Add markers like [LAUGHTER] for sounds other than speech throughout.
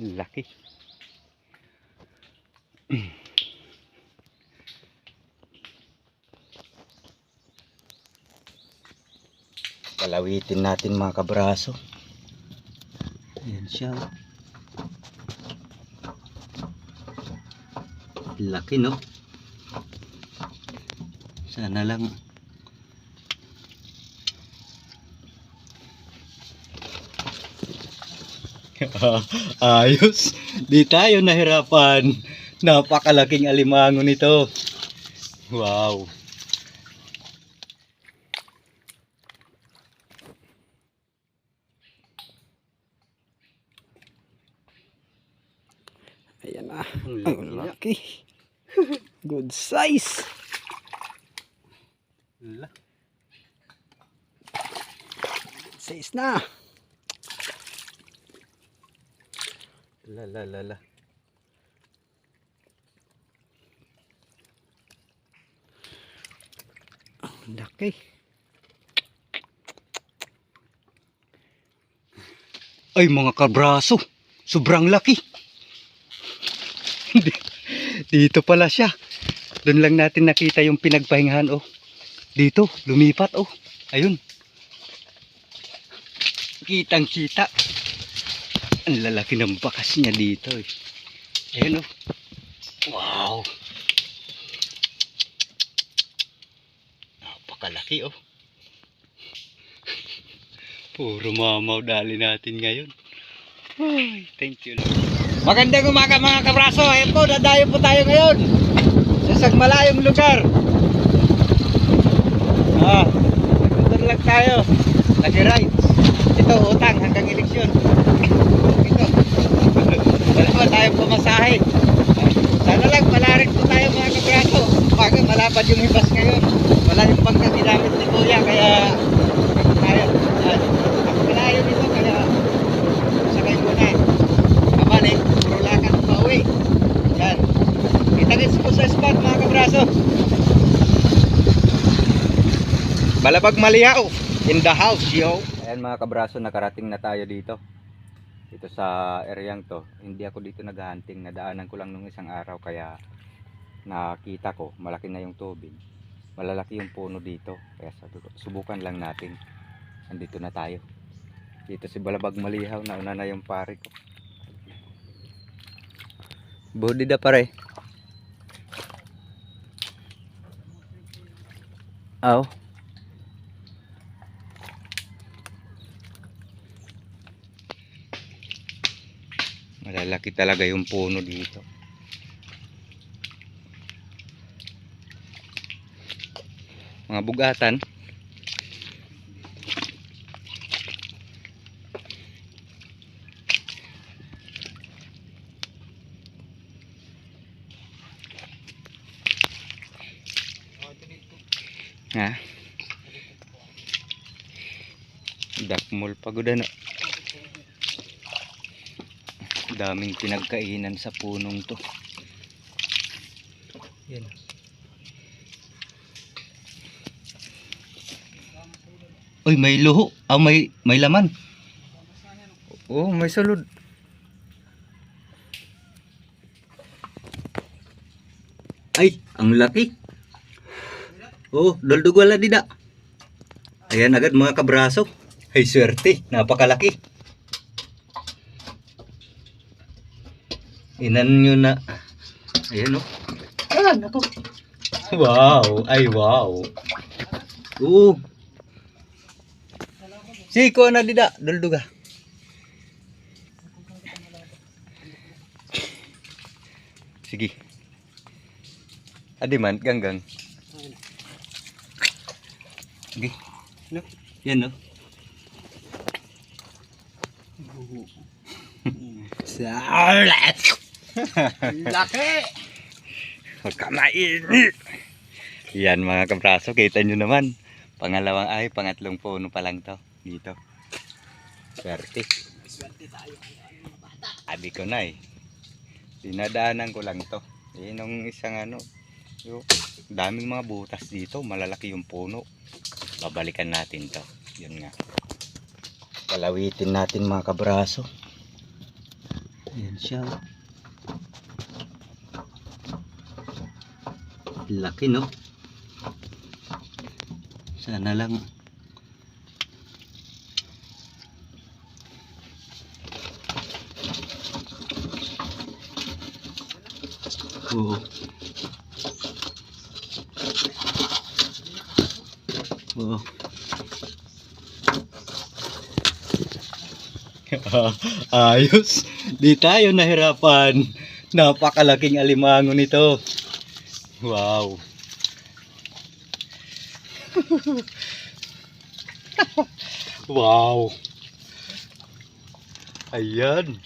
Laki. Palawitin natin mga kabraso. Ayan siya. Laki no? Sana lang. [LAUGHS] Ayos. Di tayo nahirapan. Napakalaking alimango nito. Wow. Ayan na. Ang [LAUGHS] laki. Good size. Size na. La la la la. Ang laki. Ay mga kabraso. Sobrang laki. Di- Dito pala siya. Doon lang natin nakita yung pinagpahingahan oh. Dito, lumipat oh. Ayun. Kitang kita. Ang lalaki ng bakas niya dito eh. Ayun oh. Wow. Napakalaki oh. [LAUGHS] Puro mamaw dali natin ngayon. Ay, thank you Lord. Magandang umaga mga kabraso. Ayan po, dadayo po tayo ngayon. Sa sagmalayong lugar. Ah, nagtutur lang tayo. Nag-rides. Ito, utang hanggang eleksyon. Ito. Wala pa tayo pumasahe. Sana lang malarin po tayo mga kabraso. Baga malapad yung hibas ngayon. Wala yung bangka ginamit ni Kuya kaya tayo. Yan. Ang malayo nito kaya sakay muna. Kabalik, puro lakad pa uwi. Yan. Kita-kits po sa spot mga kabraso. Balabag Maliao in the house, yo. Ayan mga kabraso, nakarating na tayo dito. Dito sa areang to. Hindi ako dito naghahunting. Nadaanan ko lang nung isang araw kaya nakita ko malaki na yung tubig. Malalaki yung puno dito. Kaya sa- subukan lang natin. Andito na tayo. Dito si Balabag Malihaw, nauna na yung pare ko. Budi da pare. Aw. Malalaki talaga yung puno dito. Mga bugatan. Ha? Dakmol pagod ano. Daming pinagkainan sa punong to. Yan. Uy, may luho. Ah, may, may laman. Oo, may sulod. Ay, ang laki. Oh, doldog wala dida. Ayan agad mga kabraso. Ay swerte, napakalaki. Inan nyo na. Ayan oh. Ah, nako. Wow, ay wow. Oo. Siko na dida, dolduga. Sige. Adi man, ganggang. Sige. No? Yan [LAUGHS] no? Salat. Laki. Huwag ka mainit. Yan mga kabraso, kita nyo naman. Pangalawang ay, pangatlong puno pa lang to. Dito. Swerte. Swerte tayo. Sabi ko na eh. Dinadaanan ko lang to. Eh, nung isang ano, yung daming mga butas dito. Malalaki yung puno. Babalikan natin to. Yun nga. Palawitin natin mga kabraso. Ayan siya. Laki no? Sana lang. Oo. Oo. [LAUGHS] Ayos. Di tayo nahirapan. Napakalaking alimango nito. Wow. wow. Ayan.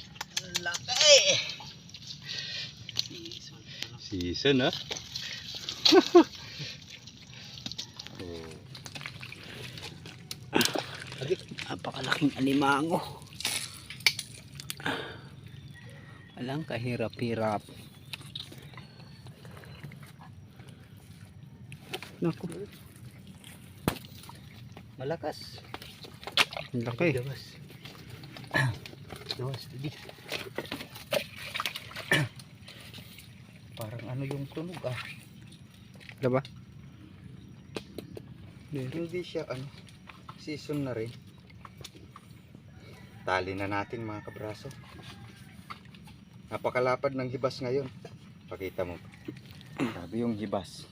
Laki. Season ah. oh. Napakalaking alimango. Walang kahirap-hirap. Naku, Malakas. ang laki. Dawas. Dawas, hindi. Parang ano yung tunog ah. Diba? Hindi siya ano, season na rin. Tali na natin mga kabraso. Napakalapad ng hibas ngayon. Pakita mo. Sabi yung hibas.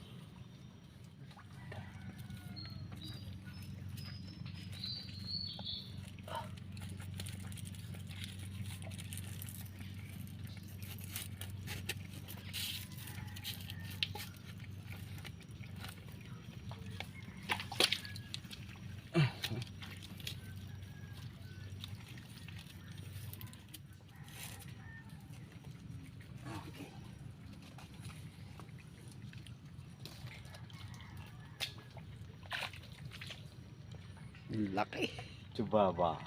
Ang laki. Chubaba.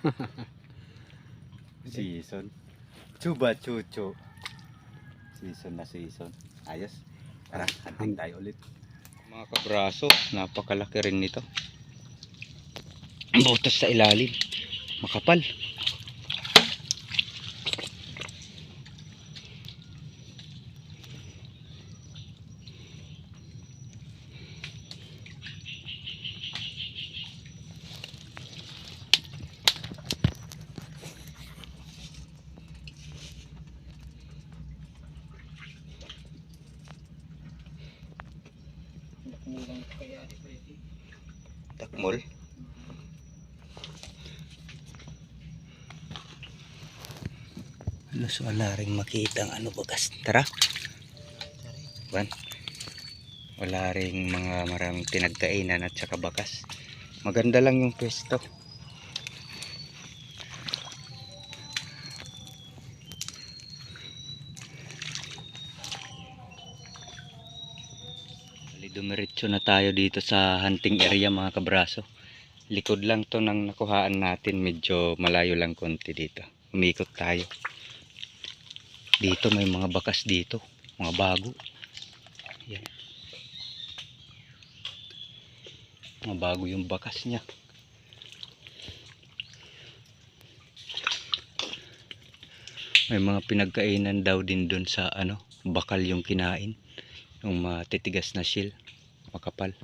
[LAUGHS] season. Chuba chucho. Season na season. Ayos. Tara, hunting tayo ulit. Mga kabraso, napakalaki rin nito. Butas sa ilalim. Makapal. Wala rin makita ang ano bagas. Tara. Ban. Wala rin mga maraming pinagkainan at saka bakas. Maganda lang yung pwesto. Dumiretso na tayo dito sa hunting area mga kabraso. Likod lang to ng nakuhaan natin. Medyo malayo lang konti dito. Umikot tayo. Dito may mga bakas dito. Mga bago. Yan. Mga bago yung bakas niya. May mga pinagkainan daw din doon sa ano, bakal yung kinain. Yung matitigas na shell. Makapal.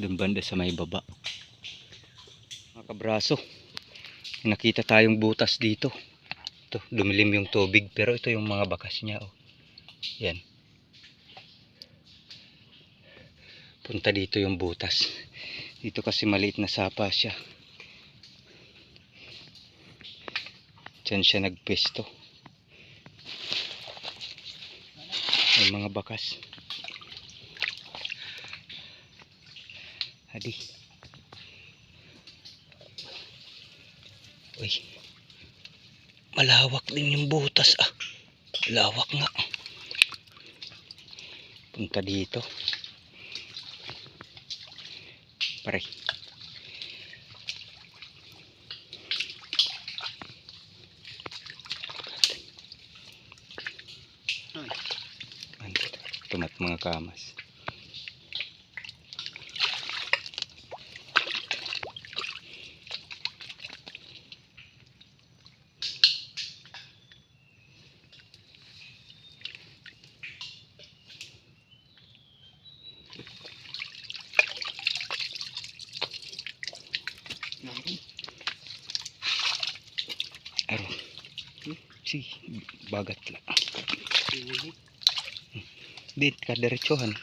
Doon banda sa may baba. Mga kabraso. Nakita tayong butas dito. Ito, dumilim yung tubig. Pero ito yung mga bakas niya. Oh. Yan. Punta dito yung butas. Dito kasi maliit na sapa siya. Diyan siya nagpesto. May mga bakas. Hadi. Uy. Malawak din yung butas ah. Lawak nga. Punta dito. Pare. Tumat mga kamas. Bagat la. Dit ka diretsuhan.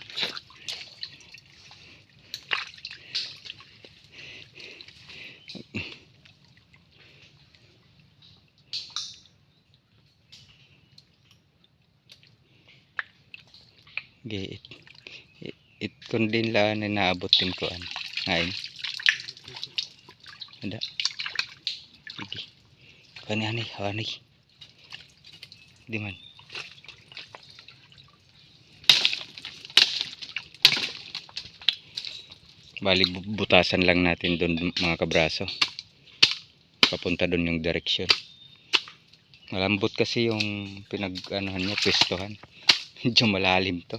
Ge it, it, it kun din la na naabot din ko an. Ngayon. Ada. Sige. Kani ani, ani. Di man. Bali bu- butasan lang natin doon mga kabraso. Papunta doon yung direksyon. Malambot kasi yung pinag anuhan niya, pwestohan. [LAUGHS] Medyo malalim to.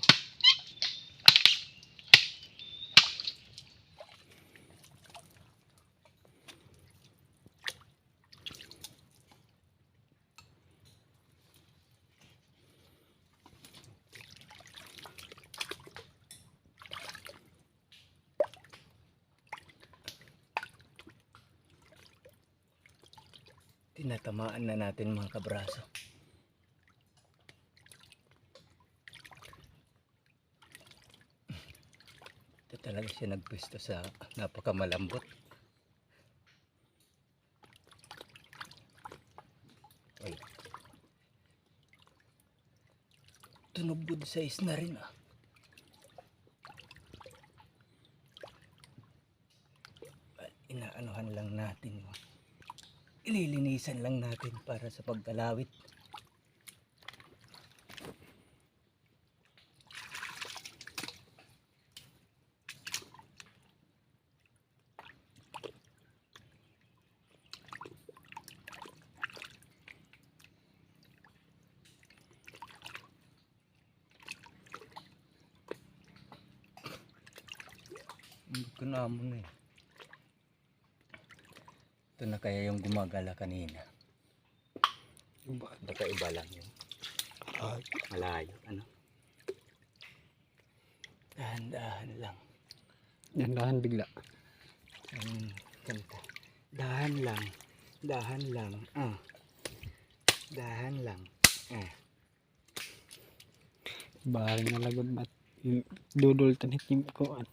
Tinatamaan na natin mga kabraso. Ito talaga siya nagpwesto sa napakamalambot. Ay. Tunog good size na rin ah. Well, Inaanuhan lang natin. oh. Ililinisan lang natin para sa pagkalawit. Hindi ko naman eh. Ito na kaya yung gumagala kanina. Baka iba lang yun. Malayo. Ano? Dahan-dahan lang. Yan dahan bigla. Ang kanta. Dahan lang. Dahan lang. Ah. Dahan lang. Ah. Bahal na lagod bat. Dudol tanit yung kuan.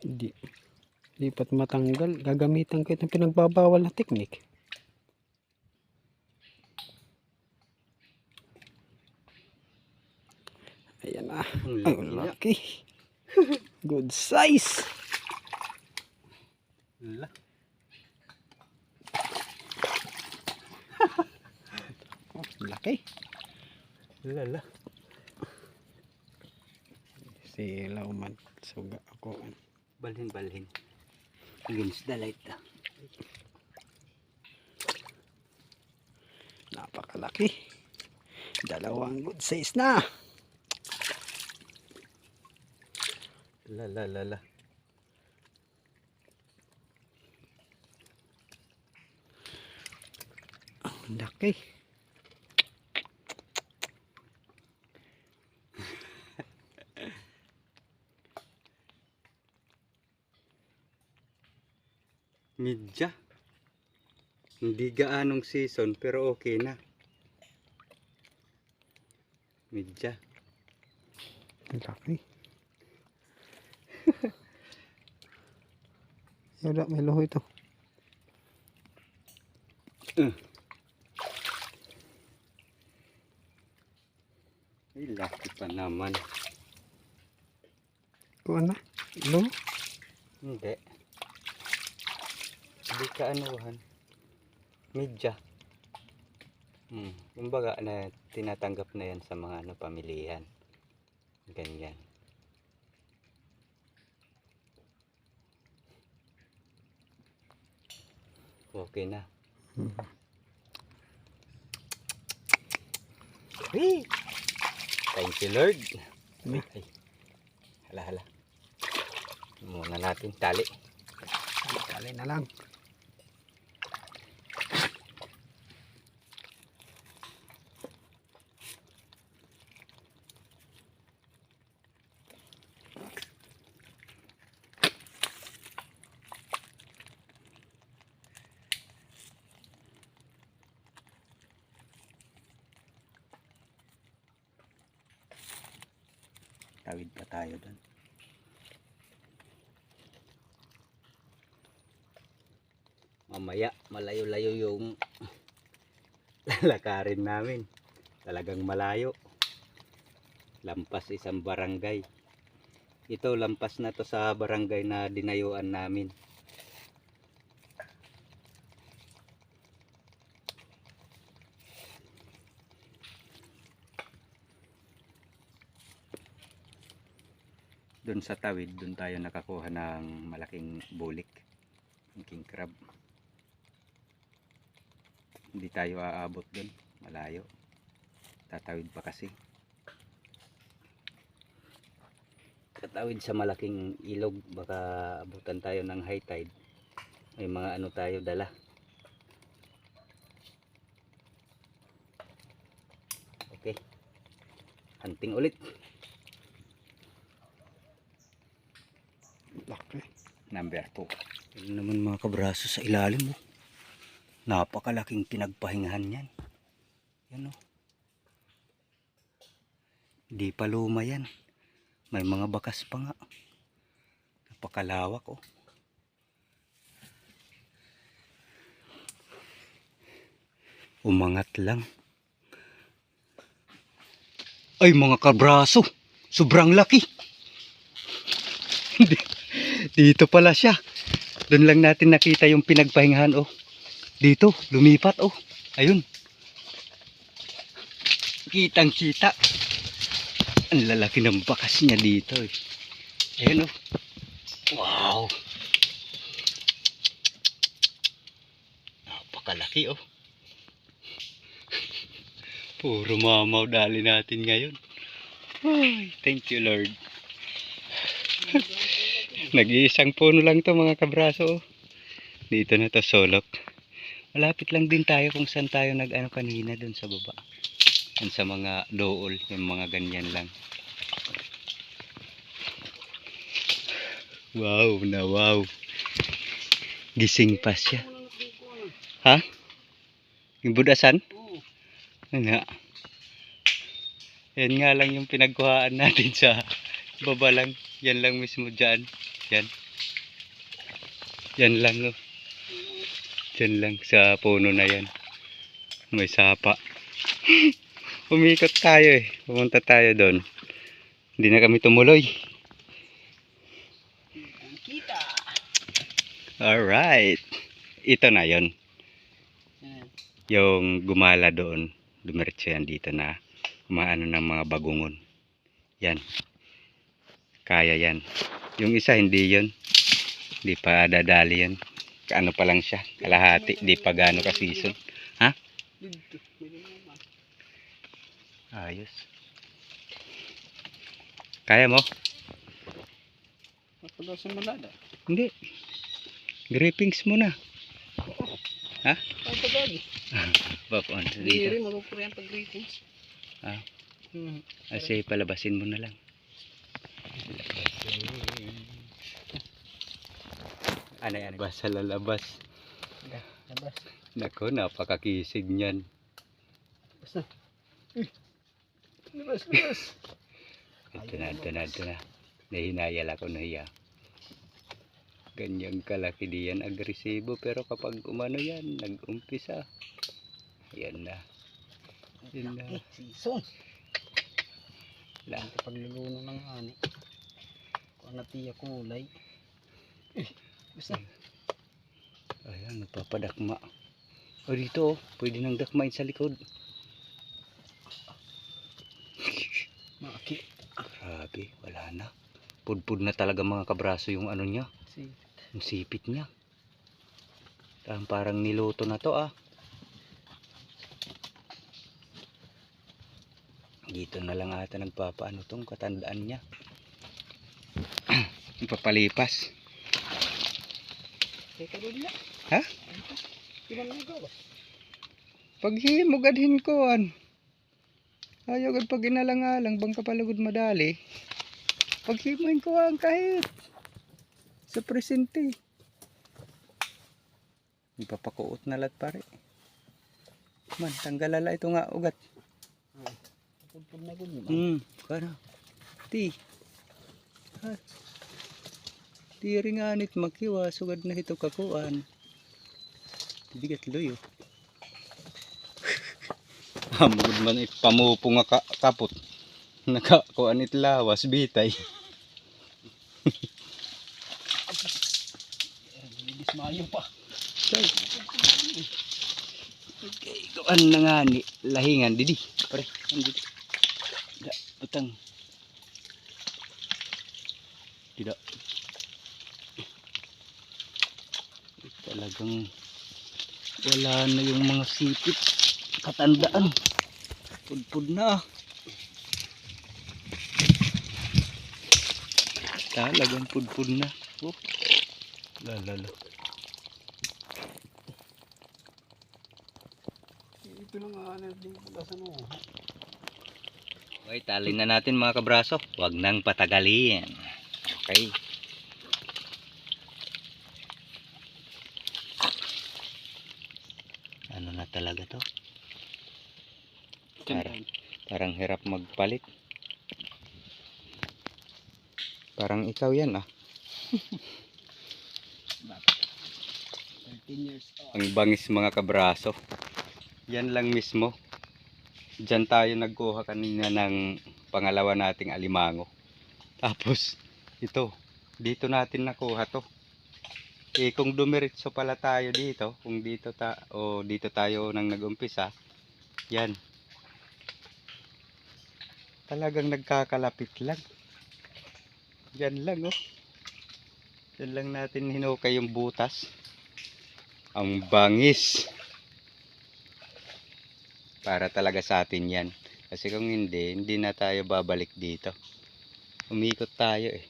Di. Di pat matanggal. Gagamitan ko itong pinagbabawal na teknik. Ayan na. Ang laki. [LAUGHS] Good size. [LAUGHS] Laki. Lala. Sila uman. Suga ako. Balhin, balhin. Against the light. ah. Napakalaki. Dalawang good size na. Lala, lala. Ang laki. Midya. Hindi gaanong season pero okay na. Midya. Laki. [LAUGHS] Yada, may luho ito. Ay, laki pa naman. Kuha na. Luho. Hindi. Hindi ka anuhan. Midya. Hmm. Kumbaga na tinatanggap na yan sa mga ano, pamilihan. Ganyan. Okay na. Mhm. Hey! Thank you Lord. May. Ay. Hala hala. Muna natin tali. Tali na lang. Tatawid pa tayo doon. Mamaya, malayo-layo yung [LAUGHS] lalakarin namin. Talagang malayo. Lampas isang barangay. Ito, lampas na to sa barangay na dinayuan namin. Doon sa tawid, doon tayo nakakuha ng malaking bulik. King crab. Hindi tayo aabot doon. Malayo. Tatawid pa kasi. Tatawid sa malaking ilog. Baka abutan tayo ng high tide. May mga ano tayo dala. Okay. Hunting ulit. Laki. Number 2. Yun naman mga kabraso sa ilalim mo. Napakalaking pinagpahingahan yan. Yan o. Di pa luma yan. May mga bakas pa nga. Napakalawak o. Umangat lang. Ay mga kabraso. Sobrang laki. Dito pala siya. Doon lang natin nakita yung pinagpahingahan oh. Dito, lumipat oh. Ayun. Kitang kita. Ang lalaki ng bakas niya dito eh. Ayun oh. Wow. Napakalaki oh. [LAUGHS] Puro mamaw dali natin ngayon. Ay, thank you Lord. [LAUGHS] Nag-iisang puno lang to mga kabraso. oh. Dito na to solok. Malapit lang din tayo kung saan tayo nag-ano kanina dun sa baba. Dun sa mga dool, yung mga ganyan lang. Wow na wow. Gising pa siya. Ha? Yung budasan? Ano? Yan nga lang yung pinagkuhaan natin sa baba lang. Yan lang mismo dyan. Yan. Yan lang oh. Yan lang sa puno na yan. May sapa. [LAUGHS] Umikot tayo eh. Pumunta tayo doon. Hindi na kami tumuloy. Alright. Ito na yon Yung gumala doon. Dumiretso yan dito na umaano ng mga bagungon. Yan. Kaya yan. Yung isa hindi yon Hindi pa dadali yan. Kaano pa lang siya. Kalahati. Hindi pa gaano ka season. Ha? Ayos. Kaya mo? Daw sa malada. Hindi. Grippings muna. Ay, tagagi. Back on. Hindi rin magkukuryang pag-greetings. Ah. Hmm. Kasi palabasin mo na lang. Ano yan? Basa lalabas. Labas. Nako, napakakisig niyan. Basta. Labas, labas. [LAUGHS] Ito na, ito na, ito na. Nahinayal ako nahiya. Ganyang kalaki diyan agresibo pero kapag umano yan, nag-umpisa. Yan na. Yan na. Season. La. Ito pagluluno ng ani. Kung ano tiya kulay. Eh, basta. Ayan, nagpapadakma. O dito, oh, pwede nang dakmain sa likod. Maki. Grabe, wala na. Pudpud na talaga mga kabraso yung ano niya. Si. Yung sipit niya. Parang, parang niluto na to ah. Dito na lang ata nagpapaano tong katandaan niya. [CLEARS THROAT] Papalipas. Ha? Paghimog adhin ko an. Ayaw gad pag inalangalang bang kapalagod madali. Paghimoin ko ang kahit sa presente. Ipapakuot na lat pare. Man, tanggalala ito nga ugat. Gud. Hmm, kana. Ti. Di rin nga nit makiwa, sugad na ito kakuan. Bigat luyo. [LAUGHS] Hamugod man ipamupo nga ka, kapot. Nakakuan it lawas, bitay. Dismayo pa. Say. Okay, kuan na nga ni lahingan didi. Pare, andi. Da, utang. Tidak. Talagang wala na yung mga sipit. Katandaan. Pudpud na. Talagang pudpud na. Oh. Lalala. Ito lang nga na din pala sa no. Okay, talin na natin mga kabraso. Huwag nang patagalin. Okay. Ano na talaga to? Parang, parang hirap magpalit. Parang ikaw yan ah. 13 years old. Ang bangis mga kabraso. Yan lang mismo. Diyan tayo nagkuha kanina ng pangalawa nating alimango. Tapos, ito, dito natin nakuha to. Eh, kung dumiretso pala tayo dito, kung dito ta o dito tayo nang nagumpisa, yan. Talagang nagkakalapit lang. Yan lang, oh. Yan lang natin hinukay yung butas. Ang bangis. Para talaga sa atin yan. Kasi kung hindi, hindi na tayo babalik dito. Umikot tayo eh.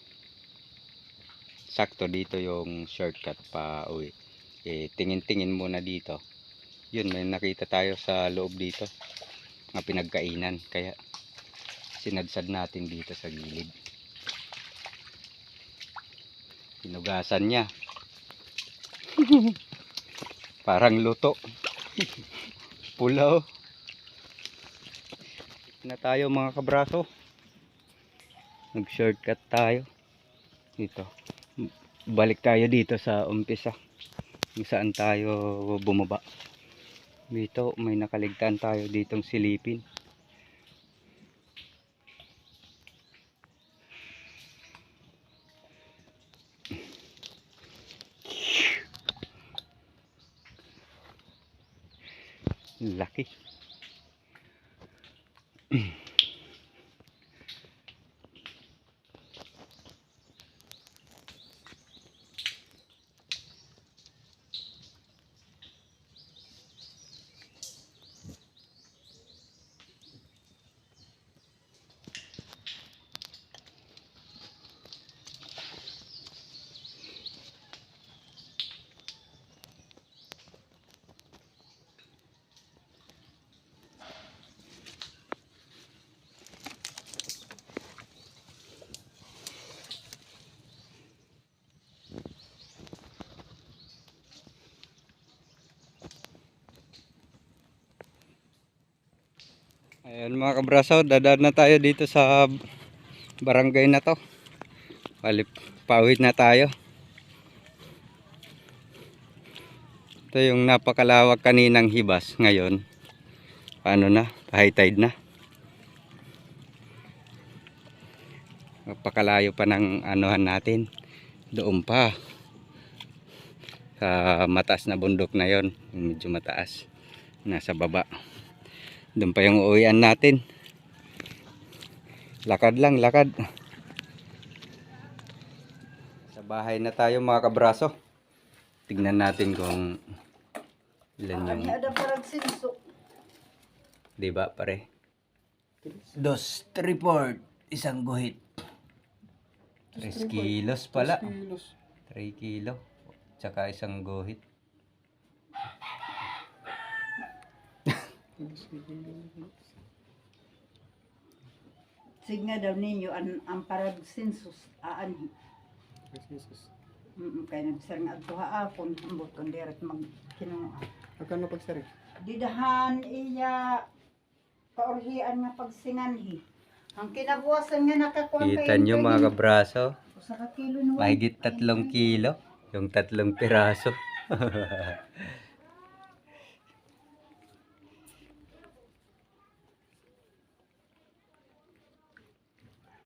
Sakto dito yung shortcut pa uwi. Eh, tingin-tingin muna dito. Yun, may nakita tayo sa loob dito. Mga pinagkainan. Kaya sinadsad natin dito sa gilid. Pinugasan niya. [LAUGHS] Parang luto. [LAUGHS] Pula oh. Na tayo mga kabraso. Nag-shortcut tayo. Dito. Balik tayo dito sa umpisa. Kung saan tayo bumaba. Dito may nakaligtaan tayo ditong silipin. Laki. Ayan mga kabraso, dadaan na tayo dito sa barangay na to. Palip, pawid na tayo. Ito yung napakalawak kaninang hibas ngayon. Paano na? High tide na. Napakalayo pa ng anuhan natin. Doon pa. Sa mataas na bundok na yon, medyo mataas. Nasa baba. Doon pa yung uwian natin. Lakad lang, lakad. Sa bahay na tayo mga kabraso. Tignan natin kung ilan yung... ada parang sinso. Di ba pare? Dos, report, isang guhit. 3 kilos pala. Kilos. 3 kilo. Tsaka isang guhit. Sige nga daw ninyo, an, ang parang aan. Mm kaya nagsar nga ato haapon, ambot kung direct mag kinuha. Magkano pag sari? Didahan iya kaorhian nga pagsinganhi. Ang kinabuwasan nga nakakuha Kita nyo mga kabraso. Sa kilo Mahigit tatlong kilo. Yung tatlong piraso. [LAUGHS]